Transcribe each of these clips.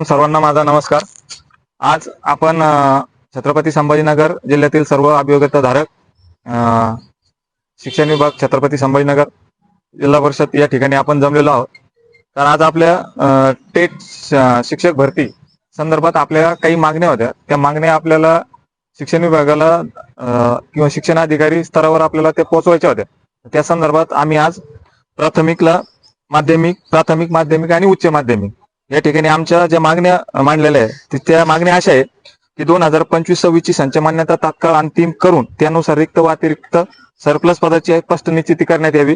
सर्वांना माझा नमस्कार. आज आपण छत्रपती संभाजीनगर जिल्ह्यातील सर्व अभियोग्यताधारक धारक शिक्षण विभाग छत्रपती संभाजीनगर जिल्हा परिषद या ठिकाणी आपण जमलेलो आहोत. तर आज आपल्या टेट शिक्षक भरती संदर्भात आपल्या काही मागण्या होत्या. त्या मागण्या आपल्याला शिक्षण विभागाला किंवा शिक्षण अधिकारी स्तरावर आपल्याला त्या पोहोचवायच्या होत्या. त्या संदर्भात आम्ही आज प्राथमिकला माध्यमिक प्राथमिक माध्यमिक आणि उच्च माध्यमिक या ठिकाणी आमच्या ज्या मागण्या मांडलेल्या आहेत त्या मागण्या अशा आहेत की दोन हजार पंचवीस सव्वीस ची संच मान्यता तात्काळ अंतिम करून त्यानुसार रिक्त व अतिरिक्त सरप्लस पदाची स्पष्ट निश्चिती करण्यात यावी.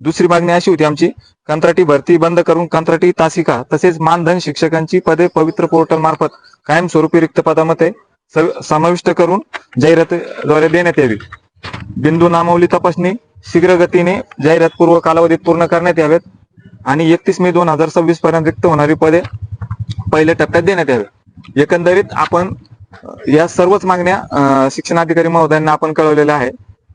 दुसरी मागणी अशी होती आमची कंत्राटी भरती बंद करून कंत्राटी तासिका तसेच मानधन शिक्षकांची पदे पवित्र पोर्टल मार्फत कायमस्वरूपी रिक्त पदामध्ये स- समाविष्ट करून जाहिरातीद्वारे देण्यात यावी. बिंदू नामावली तपासणी शीघ्र गतीने जाहिरात पूर्व कालावधीत पूर्ण करण्यात यावेत. आणि एकतीस मे दोन हजार सव्वीस पर्यंत रिक्त होणारी पदे पहिल्या टप्प्यात देण्यात यावे. एकंदरीत आपण या सर्वच मागण्या शिक्षणाधिकारी महोदयांना आपण कळवलेल्या आहे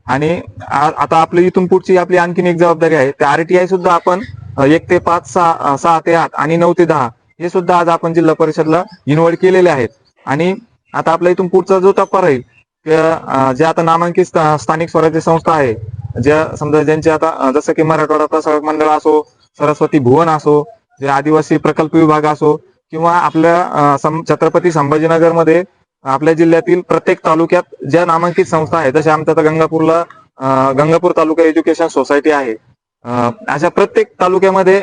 आणि आता आपली इथून पुढची आपली आणखीन एक जबाबदारी आहे. त्या आरटीआय सुद्धा आपण एक ते पाच सहा सहा ते आठ आणि नऊ ते दहा हे सुद्धा आज आपण जिल्हा परिषदला इन्व्हॉल्व केलेले आहेत. आणि आता आपल्या इथून पुढचा जो टप्पा राहील त्या ज्या आता नामांकित स्थानिक स्वराज्य संस्था आहे ज्या समजा ज्यांचे आता जसं की मराठवाडा प्रसारक मंडळ असो सरस्वती भुवन असो जे आदिवासी प्रकल्प विभाग असो किंवा आपल्या छत्रपती संभाजीनगर छत्रपती संभाजीनगरमध्ये आपल्या जिल्ह्यातील प्रत्येक तालुक्यात ज्या नामांकित संस्था आहेत जसे आमच्या गंगापूरला गंगापूर तालुका एज्युकेशन सोसायटी आहे. अशा प्रत्येक तालुक्यामध्ये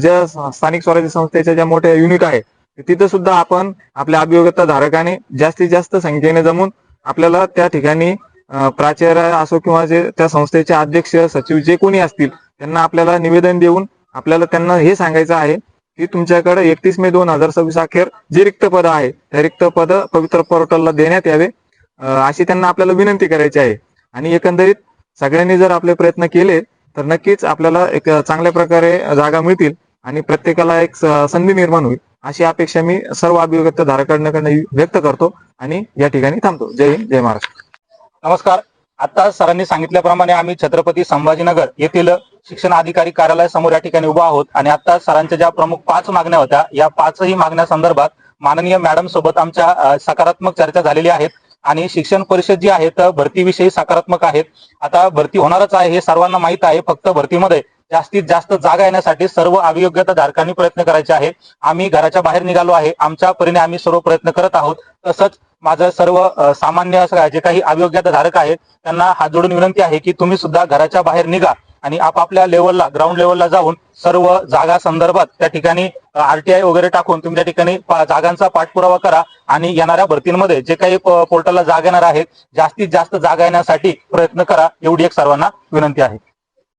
ज्या स्थानिक स्वराज्य संस्थेच्या ज्या मोठ्या युनिट आहे तिथं सुद्धा आपण आपल्या अभियोग्यता धारकाने जास्तीत जास्त संख्येने जमून आपल्याला त्या ठिकाणी प्राचार्य असो किंवा जे त्या संस्थेचे अध्यक्ष सचिव जे कोणी असतील त्यांना आपल्याला निवेदन देऊन आपल्याला त्यांना हे सांगायचं आहे की तुमच्याकडे एकतीस मे दोन हजार सव्वीस अखेर जे रिक्त पद आहे त्या रिक्त पद पवित्र पोर्टलला देण्यात यावे अशी त्यांना आपल्याला विनंती करायची आहे. आणि एकंदरीत सगळ्यांनी जर आपले प्रयत्न केले तर नक्कीच आपल्याला एक चांगल्या प्रकारे जागा मिळतील आणि प्रत्येकाला एक संधी निर्माण होईल. अशी अपेक्षा मी सर्व अभिव्यक्त धारकांकडनं व्यक्त करतो आणि या ठिकाणी थांबतो. जय हिंद जय महाराष्ट्र. नमस्कार. आता सरांनी सांगितल्याप्रमाणे आम्ही छत्रपती संभाजीनगर येथील शिक्षण अधिकारी कार्यालयासमोर या ठिकाणी उभा आहोत. आणि आता सरांच्या ज्या प्रमुख पाच मागण्या होत्या या पाचही मागण्या संदर्भात माननीय मॅडम सोबत आमच्या सकारात्मक चर्चा झालेली आहेत. आणि शिक्षण परिषद जी आहे तर भरतीविषयी सकारात्मक आहेत. आता भरती होणारच आहे हे सर्वांना माहीत आहे. फक्त भरतीमध्ये जास्तीत जास्त जागा येण्यासाठी सर्व अभियोग्यता धारकांनी प्रयत्न करायचे आहे. आम्ही घराच्या बाहेर निघालो आहे. आमच्या परीने आम्ही सर्व प्रयत्न करत आहोत. तसंच माझं सर्व सामान्य असं जे काही अभियोग्यता धारक आहेत त्यांना हात जोडून विनंती आहे की तुम्ही सुद्धा घराच्या बाहेर निघा आणि आपापल्या लेवलला ग्राउंड लेवलला जाऊन सर्व जागा संदर्भात त्या ठिकाणी आरटीआय वगैरे टाकून तुम्ही त्या ठिकाणी जागांचा पाठपुरावा करा आणि येणाऱ्या भरतींमध्ये जे काही पोर्टलला जागा येणार आहेत जास्तीत जास्त जागा येण्यासाठी प्रयत्न करा एवढी एक सर्वांना विनंती आहे.